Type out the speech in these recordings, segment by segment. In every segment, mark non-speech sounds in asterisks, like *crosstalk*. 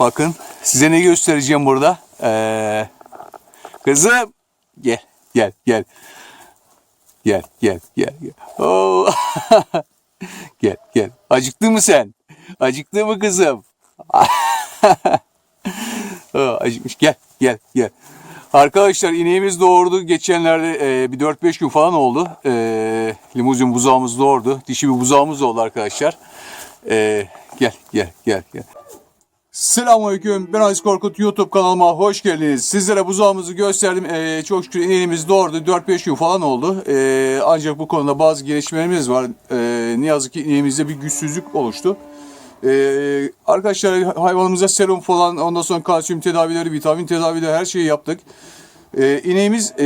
Bakın size ne göstereceğim burada. Ee, kızım gel gel gel. Gel gel gel. gel. Oo. *laughs* gel gel. Acıktın mı sen? Acıktın mı kızım? *laughs* Acıkmış. Gel gel gel. Arkadaşlar ineğimiz doğurdu. Geçenlerde e, bir 4-5 gün falan oldu. E, limuzin buzağımız doğurdu. Dişi bir buzağımız oldu arkadaşlar. E, gel gel gel gel. Selamünaleyküm. Ben Aziz Korkut. YouTube kanalıma hoş geldiniz. Sizlere buzağımızı gösterdim. Ee, çok şükür ineğimiz doğurdu. 4-5 gün falan oldu. Ee, ancak bu konuda bazı gelişmelerimiz var. Ee, ne yazık ki ineğimizde bir güçsüzlük oluştu. Ee, arkadaşlar hayvanımıza serum falan, ondan sonra kalsiyum tedavileri, vitamin tedavileri her şeyi yaptık. Ee, ineğimiz e,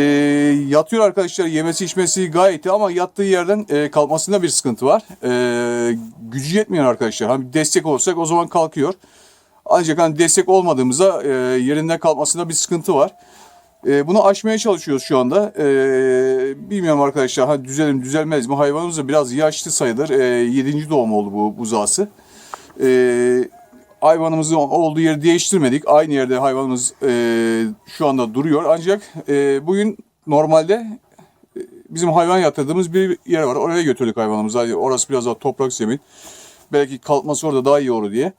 yatıyor arkadaşlar. Yemesi içmesi gayet iyi ama yattığı yerden e, kalkmasında bir sıkıntı var. E, gücü yetmiyor arkadaşlar. Hani destek olsak o zaman kalkıyor. Ancak hani destek olmadığımızda e, yerinde kalmasında bir sıkıntı var. E, bunu aşmaya çalışıyoruz şu anda. E, bilmiyorum arkadaşlar hani düzelir düzelmez mi? Hayvanımız da biraz yaşlı sayılır. E, 7. doğum oldu bu buzağısı. E, hayvanımızın olduğu yeri değiştirmedik. Aynı yerde hayvanımız e, şu anda duruyor. Ancak e, bugün normalde e, bizim hayvan yatırdığımız bir yer var. Oraya götürdük hayvanımızı. Orası biraz daha toprak zemin. Belki kalkması orada daha iyi olur diye.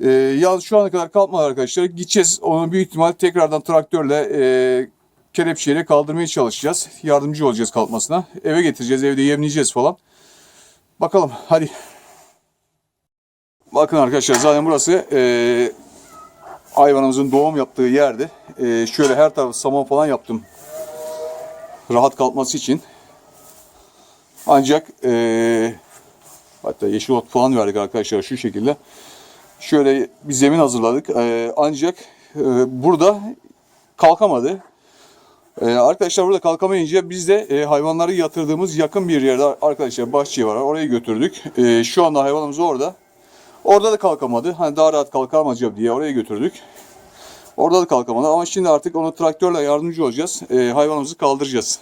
Ee, yalnız şu ana kadar kalkmadı arkadaşlar. Gideceğiz. Onu büyük ihtimal tekrardan traktörle e, kelepçeyle kaldırmaya çalışacağız. Yardımcı olacağız kalkmasına. Eve getireceğiz. Evde yemleyeceğiz falan. Bakalım. Hadi. Bakın arkadaşlar zaten burası e, hayvanımızın doğum yaptığı yerde. E, şöyle her tarafı saman falan yaptım. Rahat kalkması için. Ancak e, hatta yeşil ot falan verdik arkadaşlar şu şekilde şöyle bir zemin hazırladık. Ee, ancak e, burada kalkamadı. Ee, arkadaşlar burada kalkamayınca biz de e, hayvanları yatırdığımız yakın bir yerde arkadaşlar bahçe var. Oraya götürdük. Ee, şu anda hayvanımız orada. Orada da kalkamadı. Hani daha rahat acaba diye oraya götürdük. Orada da kalkamadı ama şimdi artık onu traktörle yardımcı olacağız. Hayvanımızı kaldıracağız.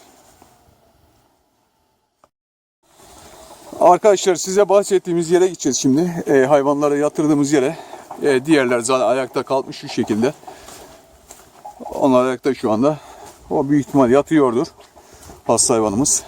Arkadaşlar size bahsettiğimiz yere gideceğiz şimdi. E, hayvanları yatırdığımız yere. E, diğerler zaten ayakta kalkmış şu şekilde. Onlar ayakta şu anda. O büyük ihtimal yatıyordur. Hasta hayvanımız.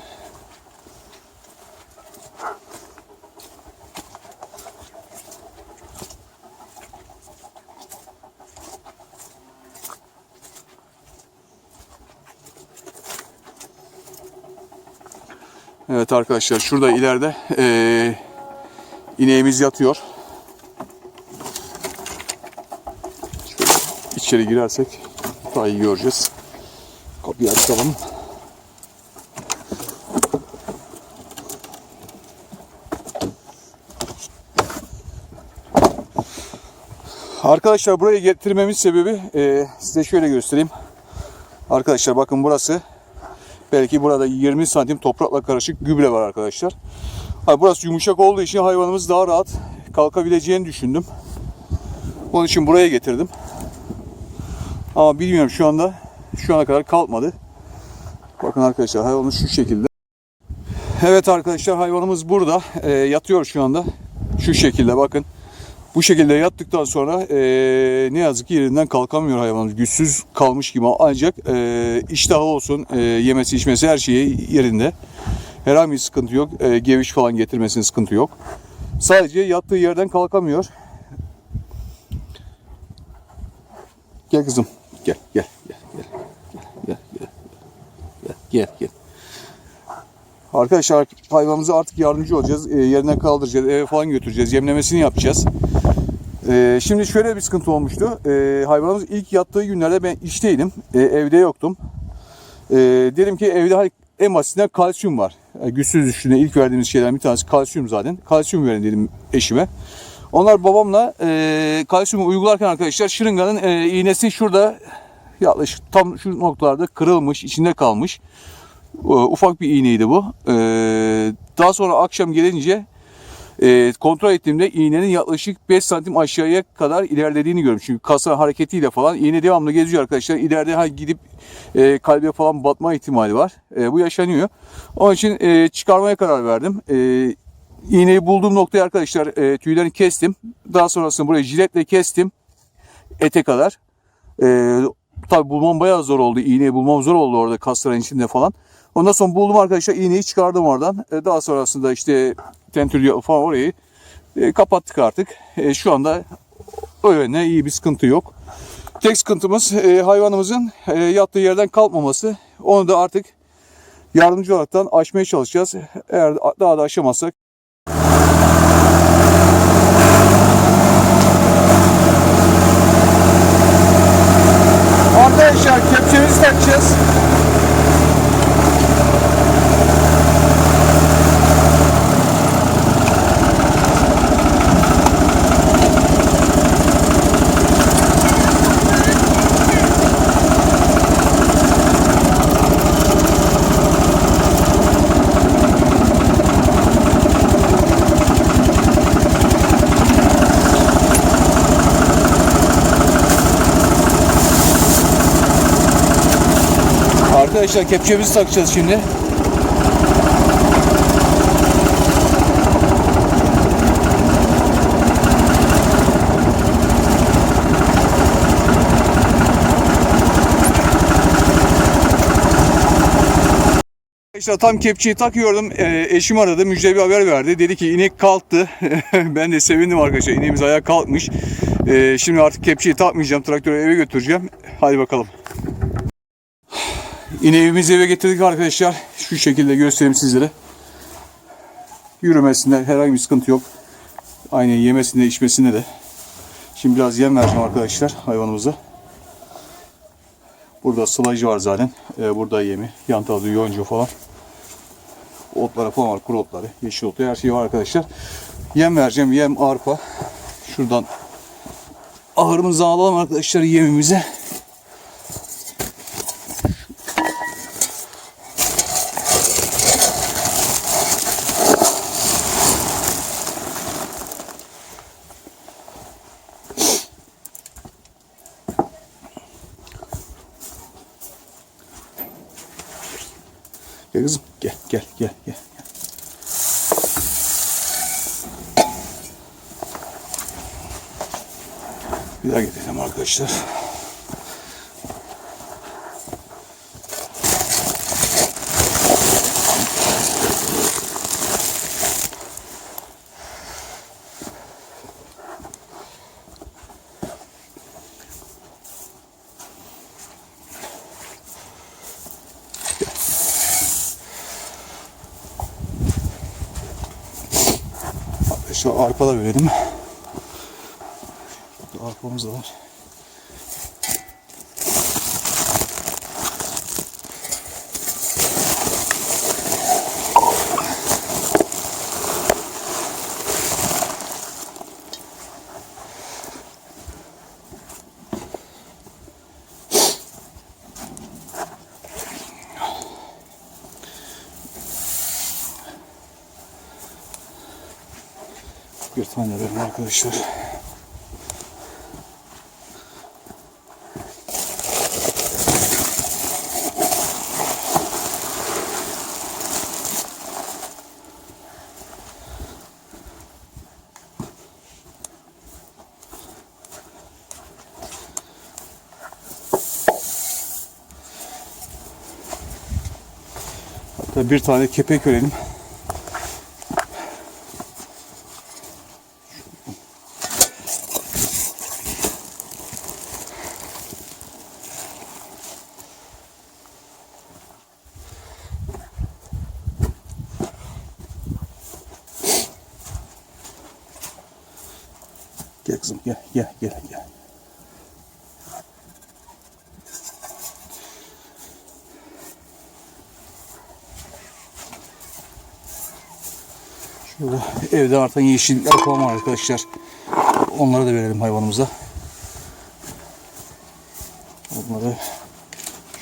Evet arkadaşlar şurada ileride eee ineğimiz yatıyor. Şöyle içeri girersek daha iyi göreceğiz. Kapıyı açalım. Arkadaşlar buraya getirmemin sebebi eee, size şöyle göstereyim. Arkadaşlar bakın burası Belki burada 20 santim toprakla karışık gübre var arkadaşlar. Burası yumuşak olduğu için hayvanımız daha rahat kalkabileceğini düşündüm. Onun için buraya getirdim. Ama bilmiyorum şu anda şu ana kadar kalkmadı. Bakın arkadaşlar hayvanımız şu şekilde. Evet arkadaşlar hayvanımız burada e, yatıyor şu anda. Şu şekilde bakın. Bu şekilde yattıktan sonra e, ne yazık ki yerinden kalkamıyor hayvanımız. Güçsüz kalmış gibi ancak e, iştahı olsun, e, yemesi içmesi her şeyi yerinde. Herhangi bir sıkıntı yok. E, geviş falan getirmesinin sıkıntı yok. Sadece yattığı yerden kalkamıyor. Gel kızım. Gel, gel, gel, gel. Gel, gel, gel. Gel. Arkadaşlar hayvanımıza artık yardımcı olacağız. E, yerinden kaldıracağız, eve falan götüreceğiz. Yemlemesini yapacağız. E, şimdi şöyle bir sıkıntı olmuştu. E, hayvanımız ilk yattığı günlerde ben işteydim. E, evde yoktum. E, dedim ki evde en basitinden kalsiyum var. E, güçsüz düştüğünde ilk verdiğimiz şeylerden bir tanesi kalsiyum zaten. Kalsiyum verin dedim eşime. Onlar babamla e, kalsiyumu uygularken arkadaşlar şırınganın e, iğnesi şurada yaklaşık tam şu noktalarda kırılmış, içinde kalmış. E, ufak bir iğneydi bu. E, daha sonra akşam gelince e, kontrol ettiğimde iğnenin yaklaşık 5 santim aşağıya kadar ilerlediğini görüyorum. Çünkü kasa hareketiyle falan iğne devamlı geziyor arkadaşlar. İleride ha, gidip e, kalbe falan batma ihtimali var. E, bu yaşanıyor. Onun için e, çıkarmaya karar verdim. E, iğneyi bulduğum noktaya arkadaşlar e, tüylerini kestim. Daha sonrasında burayı jiletle kestim. ete kadar. Ee, tabii bulmam bayağı zor oldu. İğneyi bulmam zor oldu orada kasların içinde falan. Ondan sonra buldum arkadaşlar. iğneyi çıkardım oradan. Ee, daha sonrasında işte tentür falan orayı e, kapattık artık. E, şu anda o yönden iyi bir sıkıntı yok. Tek sıkıntımız e, hayvanımızın e, yattığı yerden kalkmaması. Onu da artık yardımcı olaraktan aşmaya çalışacağız. Eğer daha da aşamazsak Arkadaşlar kepçemizi takacağız. Arkadaşlar kepçemizi takacağız şimdi. İşte tam kepçeyi takıyordum. Ee, eşim aradı. Müjde bir haber verdi. Dedi ki inek kalktı. *laughs* ben de sevindim arkadaşlar. İneğimiz ayağa kalkmış. Ee, şimdi artık kepçeyi takmayacağım. Traktörü eve götüreceğim. Hadi bakalım. İneğimizi eve getirdik arkadaşlar. Şu şekilde göstereyim sizlere. Yürümesinde herhangi bir sıkıntı yok. Aynı yemesinde içmesinde de. Şimdi biraz yem vereceğim arkadaşlar hayvanımıza. Burada sılacı var zaten. Ee, burada yemi. Yan tarafta yonca falan. Otları falan var. Kuru otları. Yeşil otu her şey var arkadaşlar. Yem vereceğim. Yem arpa. Şuradan ahırımızı alalım arkadaşlar yemimize. Gel kızım gel gel gel gel. Bir daha gidelim arkadaşlar. Şu arpa da verelim. Arpamız da var. Bir tane verelim arkadaşlar. Hatta bir tane kepek verelim. Gel kızım gel gel gel gel. Şurada evde artan yeşillikler falan var arkadaşlar. Onları da verelim hayvanımıza. Onları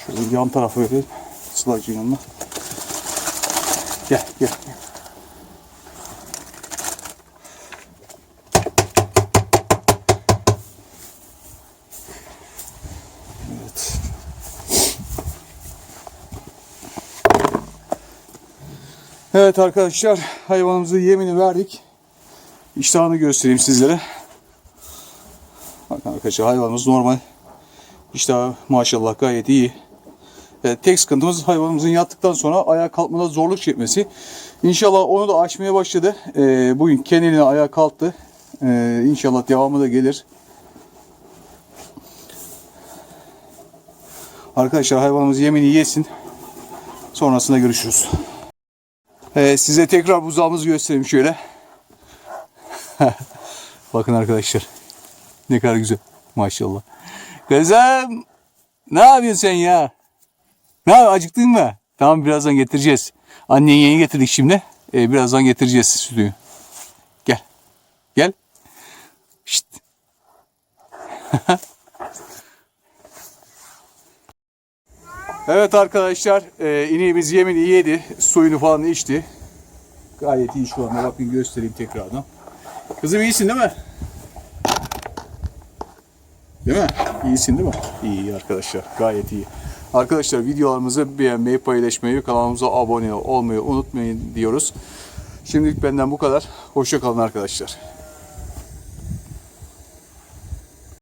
şöyle yan tarafa verelim. Sılacın yanına. Gel gel. gel. Evet arkadaşlar hayvanımızı yemini verdik. İştahını göstereyim sizlere. Bakın arkadaşlar hayvanımız normal. İşte maşallah gayet iyi. Evet, tek sıkıntımız hayvanımızın yattıktan sonra ayağa kalkmada zorluk çekmesi. İnşallah onu da aşmaya başladı. Ee, bugün kendine ayağa kalktı. Ee, inşallah devamı da gelir. Arkadaşlar hayvanımız yemini yesin. Sonrasında görüşürüz. Ee, size tekrar buzağımızı göstereyim şöyle. *laughs* Bakın arkadaşlar. Ne kadar güzel. Maşallah. Kızım. Ne yapıyorsun sen ya? Ne yap- acıktın mı? Tamam birazdan getireceğiz. Annen yeni getirdik şimdi. Ee, birazdan getireceğiz sütünü. Gel. Gel. Şşt. *laughs* evet arkadaşlar e, ineğimiz yemini yedi. Suyunu falan içti. Gayet iyi şu anda. Bakın göstereyim tekrardan. Kızım iyisin değil mi? Değil mi? İyisin değil mi? İyi iyi arkadaşlar. Gayet iyi. Arkadaşlar videolarımızı beğenmeyi, paylaşmayı, kanalımıza abone olmayı unutmayın diyoruz. Şimdilik benden bu kadar. Hoşça kalın arkadaşlar.